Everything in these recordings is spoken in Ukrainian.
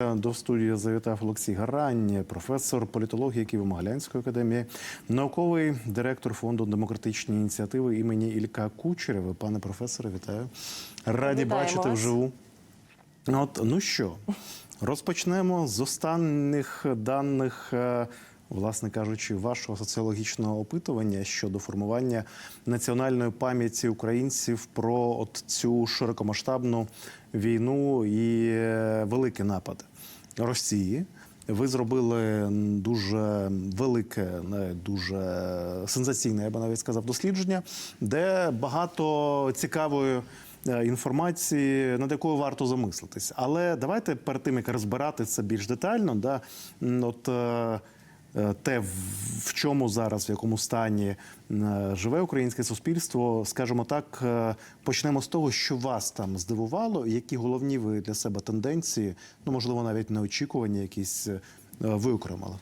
До студії завітав Олексій Гарань, професор політології Києво-Могилянської академії, науковий директор фонду демократичні ініціативи імені Ілька Кучерєва. Пане професоре, вітаю. Раді Вітаємо бачити вас. вживу. От ну що, розпочнемо з останніх даних, е, власне кажучи, вашого соціологічного опитування щодо формування національної пам'яті українців про от цю широкомасштабну війну і е, великий напад Росії. Ви зробили дуже велике, дуже сенсаційне, я би навіть сказав, дослідження, де багато цікавої е, інформації, над якою варто замислитись. Але давайте перед тим як розбирати це більш детально, да, от. Е, Те, в- чому зараз, в якому стані е, живе українське суспільство, скажімо так, е, почнемо з того, що вас там здивувало, які головні ви для себе тенденції, ну можливо, навіть неочікувані, якісь виокремили.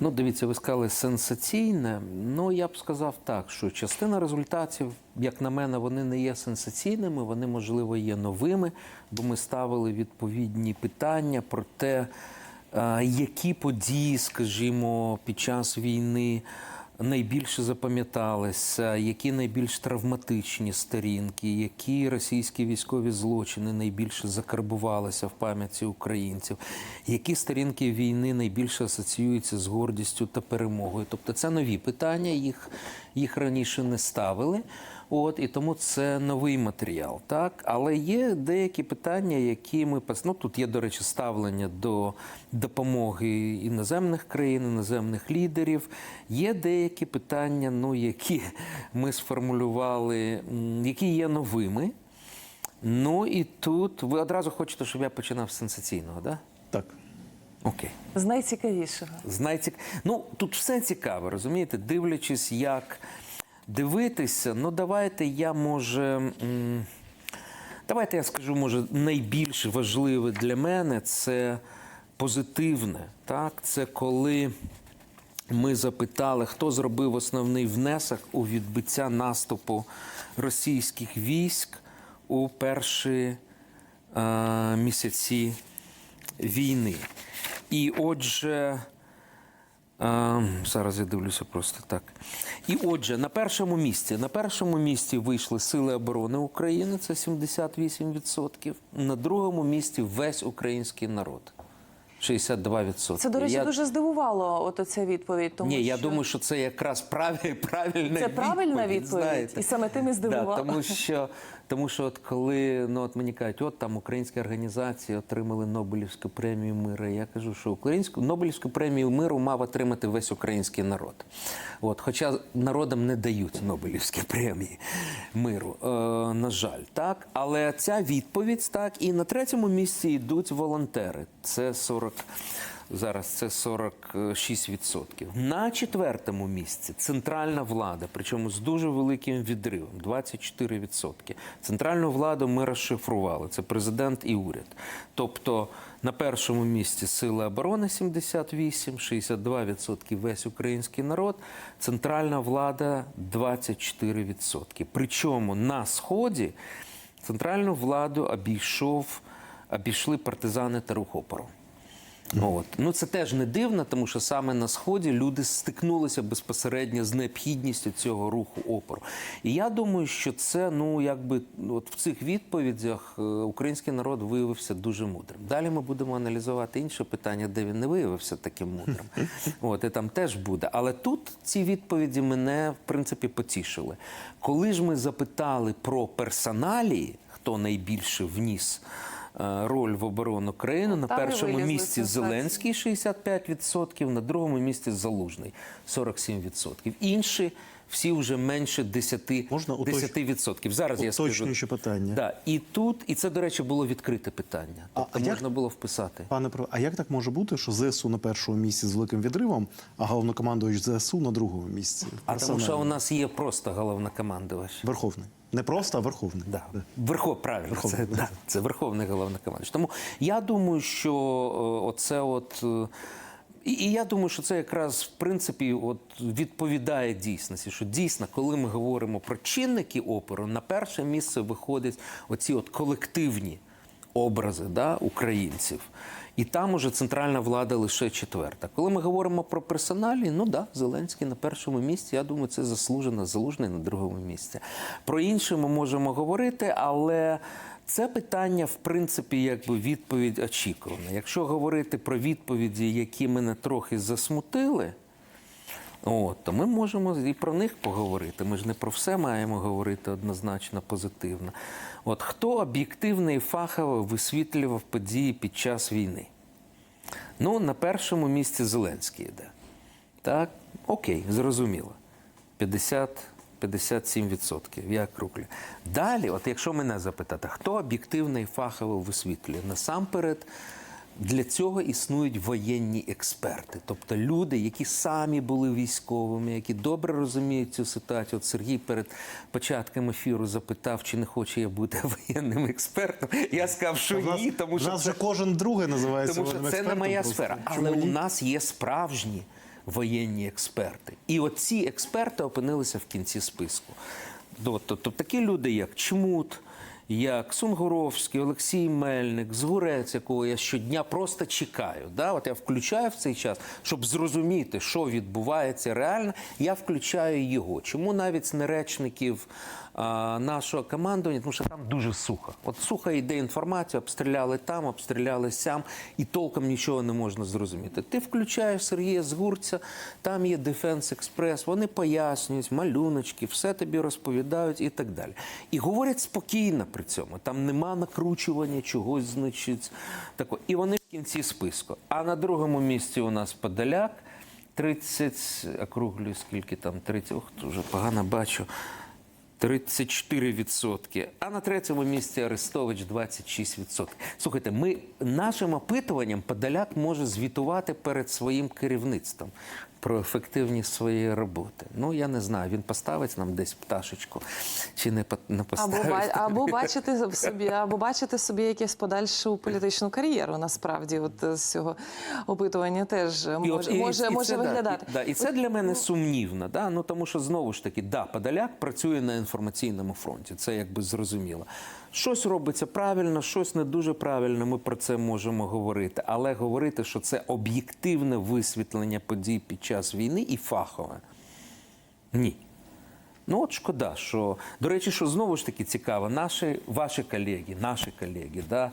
Ну, дивіться, ви сказали сенсаційне. Ну, я б сказав так, що частина результатів, як на мене, вони не є сенсаційними, вони, можливо, є новими, бо ми ставили відповідні питання про те, які події, скажімо, під час війни найбільше запам'яталися, які найбільш травматичні сторінки, які російські військові злочини найбільше закарбувалися в пам'яті українців, які сторінки війни найбільше асоціюються з гордістю та перемогою. Тобто це нові питання, їх, їх раніше не ставили. От і тому це новий матеріал, так але є деякі питання, які ми пос- ну, тут є, до речі, ставлення до допомоги іноземних країн, іноземних лідерів. Є деякі питання, ну які ми сформулювали, які є новими. Ну і тут ви одразу хочете, щоб я починав з сенсаційного, да? Так. Окей. З найцікавішого. Знаєте, ну тут все цікаво, розумієте, дивлячись, як дивитися. Ну, давайте я може. Давайте я скажу, може, найбільш важливе для мене це позитивне. Так? Це коли ми запитали, хто зробив основний внесок у відбиття наступу російських військ у перші е, місяці війни. І отже, е, зараз я дивлюся просто так. І отже, на першому місці, на першому місці вийшли Сили оборони України, це 78%. На другому місці весь український народ. 62%. Це, до речі, Я- дуже здивувало от оця відповідь. Тому ні, я думаю, що це якраз правиль, правильна Це правильна відповідь? знаєте. І саме тим і здивувала. Да, тому що, тому що от коли ну, от мені кажуть, от там українські організації отримали Нобелівську премію миру. Я кажу, що українську Нобелівську премію миру мав отримати весь український народ. От, хоча народам не дають Нобелівські премії миру, е, на жаль, так. Але ця відповідь так. І на третьому місці йдуть волонтери. Це 40 Зараз це 46%. На четвертому місці центральна влада, причому з дуже великим відривом 24%. Центральну владу ми розшифрували. Це президент і уряд. Тобто на першому місці Сили оборони 78, 62% весь український народ, центральна влада 24%. Причому на сході центральну владу обійшов, обійшли партизани та рух опору. От. Ну це теж не дивно, тому що саме на сході люди стикнулися безпосередньо з необхідністю цього руху опору. І я думаю, що це ну якби от в цих відповідях е, український народ виявився дуже мудрим. Далі ми будемо аналізувати інше питання, де він не виявився таким мудрим. От і там теж буде. Але тут ці відповіді мене в принципі потішили. Коли ж ми запитали про персоналії, хто найбільше вніс. Е, Роль в оборону країни на першому місці. Зеленський 65%, на другому місці Залужний 47%. Інші всі вже менше 10%. Можна 10%. Зараз я скажу. Питання. Да. І тут, і це, до речі, було відкрите питання. Тобто а як- можна було вписати. Пане про, а як так може бути, що ЗСУ на першому місці з великим відривом, а головнокомандувач ЗСУ на другому місці? А тому що у нас є просто головнокомандувач. верховний. Не просто, а верховний. Да. Верхов, правильно, Верховний, це, да, це верховний головнокомандувач. Тому я думаю, що е, оце от. І, і я думаю, що це якраз в принципі от відповідає дійсності. Що дійсно, коли ми говоримо про чинники опору, на перше місце виходять оці от колективні образи да, українців. І там уже центральна влада лише четверта. Коли ми говоримо про персоналі, ну да, Зеленський на першому місці. Я думаю, це заслужено, залужний на другому місці. Про інше ми можемо говорити, але це питання, в принципі, якби відповідь очікувана. Якщо говорити про відповіді, які мене трохи засмутили. От, то ми можемо і про них поговорити. Ми ж не про все маємо говорити однозначно позитивно. От хто об'єктивно і фахово висвітлював події під час війни? Ну, на першому місці Зеленський йде. Так, окей, зрозуміло. 50 57%, я крублю. Далі, от якщо мене запитати, хто об'єктивно і фахово висвітлює? Насамперед, для цього існують воєнні експерти, тобто люди, які самі були військовими, які добре розуміють цю ситуацію. От Сергій перед початком ефіру запитав, чи не хоче я бути воєнним експертом. Я сказав, що нас, ні, тому у що нас це вже кожен другий називається тому що це не моя просто. сфера. Чому Але у нас є справжні воєнні експерти. І оці експерти опинилися в кінці списку. Тобто такі люди, як Чмут, як Сунгуровський, Олексій Мельник, Згурець, якого я щодня просто чекаю. Да? От я включаю в цей час, щоб зрозуміти, що відбувається реально, я включаю його. Чому навіть з неречників а, нашого командування, тому що там дуже сухо. От сухо йде інформація, обстріляли там, обстріляли сям, і толком нічого не можна зрозуміти. Ти включаєш Сергія Згурця, там є Дефенс Експрес, вони пояснюють, малюночки, все тобі розповідають і так далі. І говорять спокійно при цьому. Там нема накручування чогось, значить, тако. І вони в кінці списку. А на другому місці у нас Подоляк. 30, округлюю, скільки там, 30, ох, дуже погано бачу. 34%. А на третьому місці Арестович 26%. Слухайте, ми нашим опитуванням Подоляк може звітувати перед своїм керівництвом про ефективність своєї роботи. Ну я не знаю, він поставить нам десь пташечку чи не не Або, поставить. ба- або бачити собі, або бачити собі якусь подальшу політичну кар'єру. Насправді, от е, з цього опитування теж може, і- може, і може це, да, виглядати. і, да, і це для мене сумнівно. Да? Ну, тому що знову ж таки, да, Подоляк працює на інформаційному фронті. Це якби зрозуміло. Щось робиться правильно, щось не дуже правильно. Ми про це можемо говорити. Але говорити, що це об'єктивне висвітлення подій під час війни і фахове. Ні. Ну от шкода, що до речі, що знову ж таки цікаво, наші ваші колеги, наші колеги, да,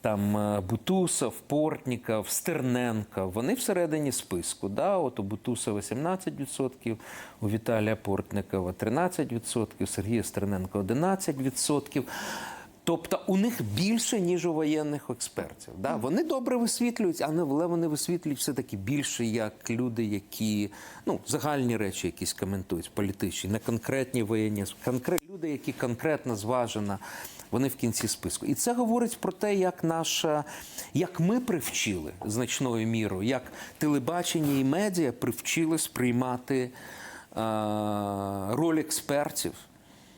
там е, Бутусов, Портніков, Стерненко, вони всередині списку. Да? От у Бутусова 17%, у Віталія Портникова 13%, Сергія Стерненка 11%. Тобто у них більше, ніж у воєнних експертів. Да? Вони добре висвітлюють, але вони висвітлюють все-таки більше як люди, які ну, загальні речі якісь коментують, політичні, не конкретні воєнні, конкрет, люди, які конкретно зважено, вони в кінці списку. І це говорить про те, як наша, як ми привчили значною мірою, як телебачення і медіа привчили сприймати е, роль експертів.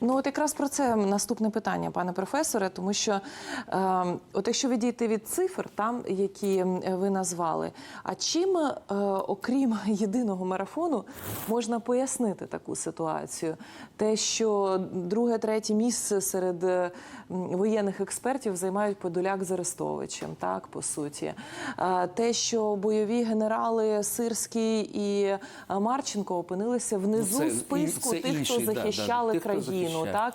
Ну, от якраз про це наступне питання, пане професоре, тому що е, от якщо відійти від цифр, там які ви назвали, а чим, е, окрім єдиного марафону, можна пояснити таку ситуацію? Те, що друге, третє місце серед е, воєнних експертів займають Подоляк з Арестовичем, так по суті, Е, те, що бойові генерали Сирський і е, Марченко опинилися внизу Ну, це списку це тих, інший, хто да, да, захищали тих, хто країну. Захищає. Так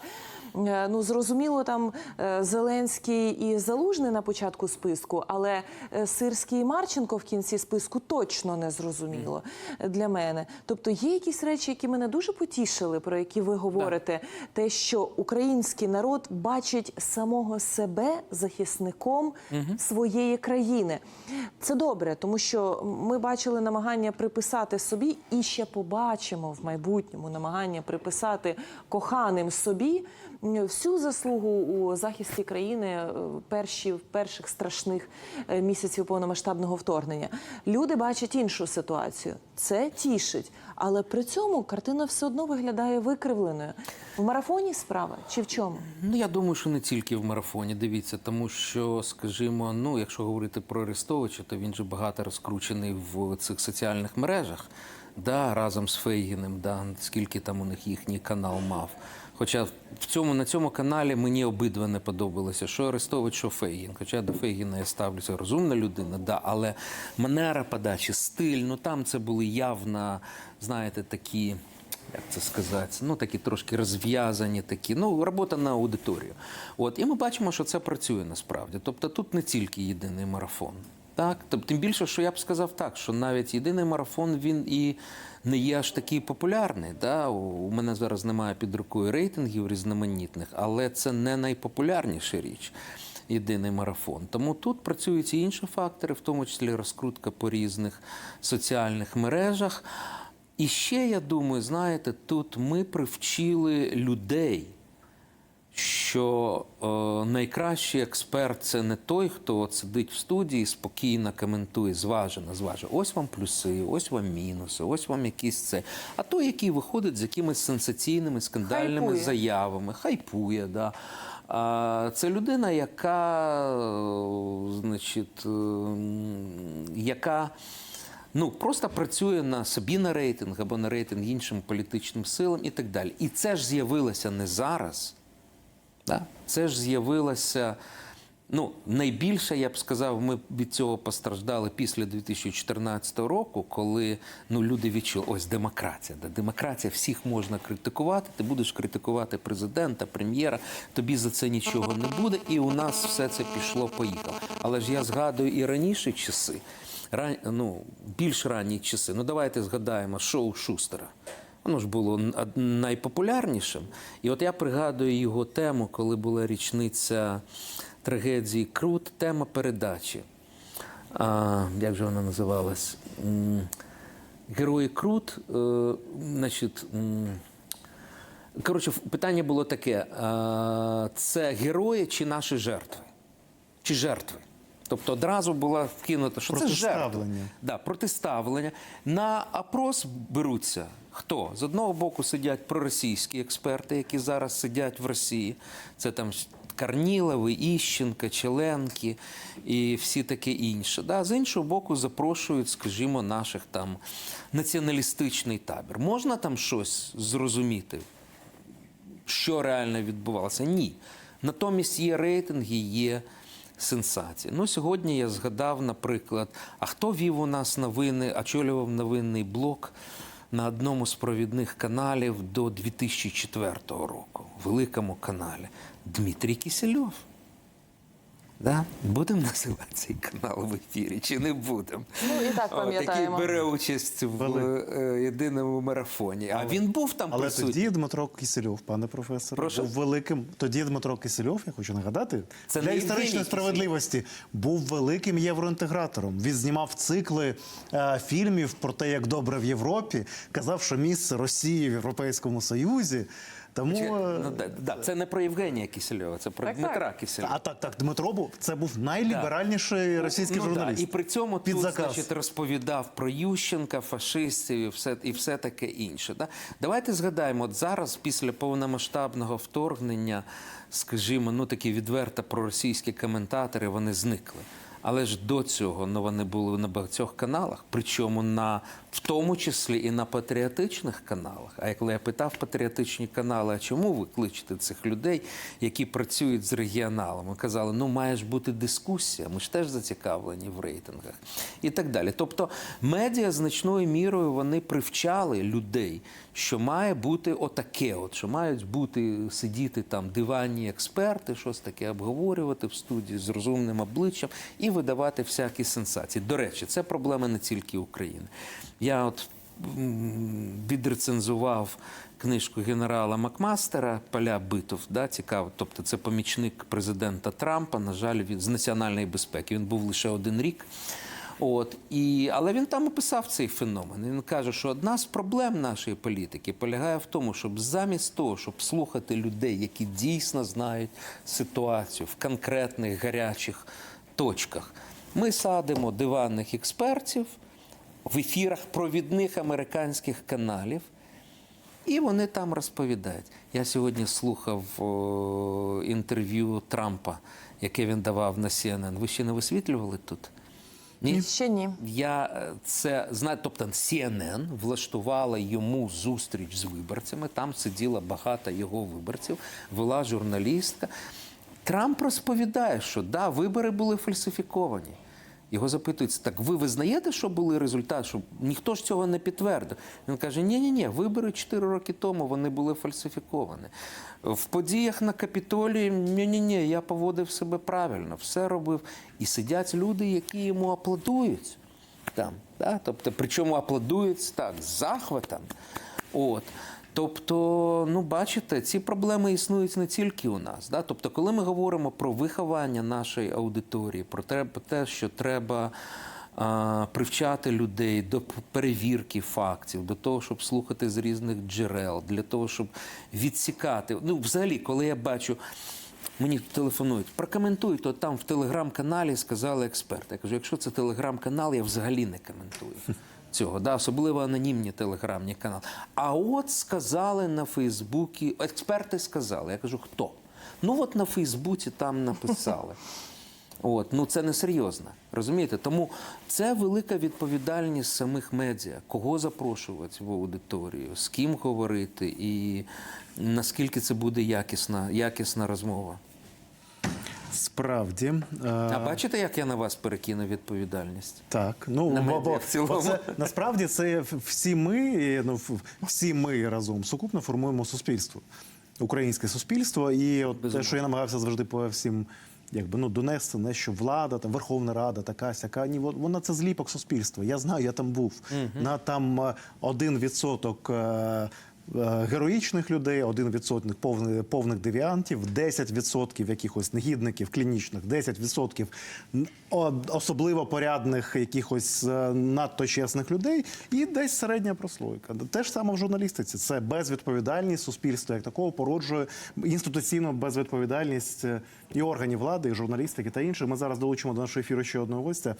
ну зрозуміло, там е, Зеленський і Залужний на початку списку, але е, Сирський і Марченко в кінці списку точно не зрозуміло для мене. Тобто є якісь речі, які мене дуже потішили, про які ви говорите. Те, що український народ бачить самого себе захисником своєї країни. Це добре, тому що ми бачили намагання приписати собі, і ще побачимо в майбутньому намагання приписати коханим собі всю заслугу у захисті країни е, перші перших страшних е, місяців повномасштабного вторгнення. Люди бачать іншу ситуацію. Це тішить, але при цьому картина все одно виглядає викривленою. В марафоні справа чи в чому? Ну, я думаю, що не тільки в марафоні. Дивіться, тому що, скажімо, ну, якщо говорити про Арестовича, то він же багато розкручений в цих соціальних мережах. Да, разом з Фейгіним, да, скільки там у них їхній канал мав. Хоча в цьому, на цьому каналі мені обидва не подобалося, що Арестович, що Фейгін. Хоча до Фейгіна я ставлюся розумна людина, да, але манера подачі, стиль, ну там це були явно, знаєте, такі, як це сказати, ну такі трошки розв'язані, такі, ну, робота на аудиторію. От, і ми бачимо, що це працює насправді. Тобто тут не тільки єдиний марафон. Так, тобто, тим більше, що я б сказав так, що навіть єдиний марафон він і не є аж такий популярний. Да? У мене зараз немає під рукою рейтингів різноманітних, але це не найпопулярніша річ. Єдиний марафон. Тому тут працюють і інші фактори, в тому числі розкрутка по різних соціальних мережах. І ще я думаю, знаєте, тут ми привчили людей що е, найкращий експерт це не той, хто от сидить в студії спокійно коментує, зважено, зважено. Ось вам плюси, ось вам мінуси, ось вам якісь це. А той, який виходить з якимись сенсаційними, скандальними Хайпує. заявами, хайпує. Да. А, це людина, яка, е, значить, е, яка ну, просто працює на собі на рейтинг або на рейтинг іншим політичним силам і так далі. І це ж з'явилося не зараз. Да? Це ж з'явилося. Ну, найбільше, я б сказав, ми від цього постраждали після 2014 року, коли ну, люди відчули, ось демократія. Да? Демократія, всіх можна критикувати. Ти будеш критикувати президента, прем'єра, тобі за це нічого не буде, і у нас все це пішло, поїхало. Але ж я згадую і раніше часи, ран... ну, більш ранні часи. Ну, давайте згадаємо шоу Шустера. Воно ж було найпопулярнішим. І от я пригадую його тему, коли була річниця трагедії Крут, тема передачі. А, як же вона називалась? Герої Крут. Е, значить, коротше, питання було таке: а, це герої чи наші жертви? Чи жертви? Тобто одразу була вкинута, що це жертви. Да, протиставлення. На опрос беруться хто? З одного боку сидять проросійські експерти, які зараз сидять в Росії. Це там Карнілови, Іщенка, Челенки і всі таке інше. Да? З іншого боку, запрошують, скажімо, наших там націоналістичний табір. Можна там щось зрозуміти? що реально відбувалося. Ні. Натомість є рейтинги, є сенсації. Ну, сьогодні я згадав, наприклад, а хто вів у нас новини, очолював новинний блок на одному з провідних каналів до 2004 року, великому каналі Дмитрій Кисельов. Да? Будемо називати цей канал в ефірі чи не будемо? Ну, і так О, Який бере участь в Велик. е, єдиному марафоні. А він був там Але присутній. тоді Дмитро Кисельов, пане професоре, Прошу? був великим. Тоді Дмитро Кисельов, я хочу нагадати, Це для не історичної справедливості був великим євроінтегратором. Він знімав цикли е, фільмів про те, як добре в Європі. Казав, що місце Росії в Європейському Союзі. Тому е, ну, да, да, це не про Євгенія Кисельова, це про Так, Дмитра так. Кисельова. а так, так, Дмитро був це був найліберальніший російський Ну, да, журналіст. І при цьому Під тут, заказ. значить, розповідав про Ющенка, фашистів і все, і все таке інше. Да? Давайте згадаємо, от зараз, після повномасштабного вторгнення, скажімо, ну такі відверто проросійські коментатори, вони зникли. Але ж до цього ну, вони були на багатьох каналах, причому на в тому числі і на патріотичних каналах. А як я питав патріотичні канали, а чому ви кличете цих людей, які працюють з регіоналами? Казали, ну має ж бути дискусія, ми ж теж зацікавлені в рейтингах і так далі. Тобто медіа значною мірою вони привчали людей, що має бути отаке, от що мають бути сидіти там диванні експерти, щось таке обговорювати в студії з розумним обличчям і видавати всякі сенсації. До речі, це проблема не тільки України. Я от відрецензував книжку генерала Макмастера Поля битов. Да, цікаво. Тобто, це помічник президента Трампа. На жаль, він з національної безпеки. Він був лише один рік. От і але він там описав цей феномен. Він каже, що одна з проблем нашої політики полягає в тому, щоб замість того, щоб слухати людей, які дійсно знають ситуацію в конкретних гарячих точках, ми садимо диванних експертів в ефірах провідних американських каналів. І вони там розповідають. Я сьогодні слухав о, інтерв'ю Трампа, яке він давав на CNN. Ви ще не висвітлювали тут? Ні. Ще ні. Я е, це знаю, тобто CNN влаштувала йому зустріч з виборцями. Там сиділо багато його виборців, вела журналістка. Трамп розповідає, що да, вибори були фальсифіковані. Його запитують, так ви визнаєте, що були результати? Що ніхто ж цього не підтвердив. Він каже: ні, ні, ні, вибори 4 роки тому вони були фальсифіковані. В подіях на Капітолії ні, ні, ні, я поводив себе правильно, все робив. І сидять люди, які йому аплодують там. Да? Тобто, причому аплодують так, з захватом. От. Тобто, ну бачите, ці проблеми існують не тільки у нас. Да? Тобто, коли ми говоримо про виховання нашої аудиторії, про те, про те що треба привчати людей до перевірки фактів, до того, щоб слухати з різних джерел, для того, щоб відсікати. Ну, взагалі, коли я бачу. Мені телефонують, прокоментуйте, от там в телеграм-каналі сказали експерти. Я кажу, якщо це телеграм-канал, я взагалі не коментую цього, да? особливо анонімні телеграмні канали. А от сказали на Фейсбуці, експерти сказали. Я кажу, хто? Ну от на Фейсбуці там написали. От, ну це не серйозно, розумієте? Тому це велика відповідальність самих медіа, кого запрошувати в аудиторію, з ким говорити і наскільки це буде якісна, якісна розмова. Справді. е, А бачите, як я на вас перекину відповідальність? Так, ну На бо- бо- в цілому. це насправді це всі ми, ну всі ми разом сукупно формуємо суспільство, українське суспільство. І от те, що я намагався завжди по всім. Якби ну донести не що влада, там Верховна Рада, така сяка. Ні, вон- вона це зліпок суспільства. Я знаю, я там був. На там е, один відсоток е, е, героїчних людей, один відсоток повних, повних девіантів, 10% якихось негідників клінічних, 10% особливо порядних якихось е, надто чесних людей, і десь середня прослойка. Те ж саме в журналістиці. Це безвідповідальність суспільства як такого породжує інституційну безвідповідальність е, і органів влади, і журналістики та інших. Ми зараз долучимо до нашого ефіру ще одного гостя.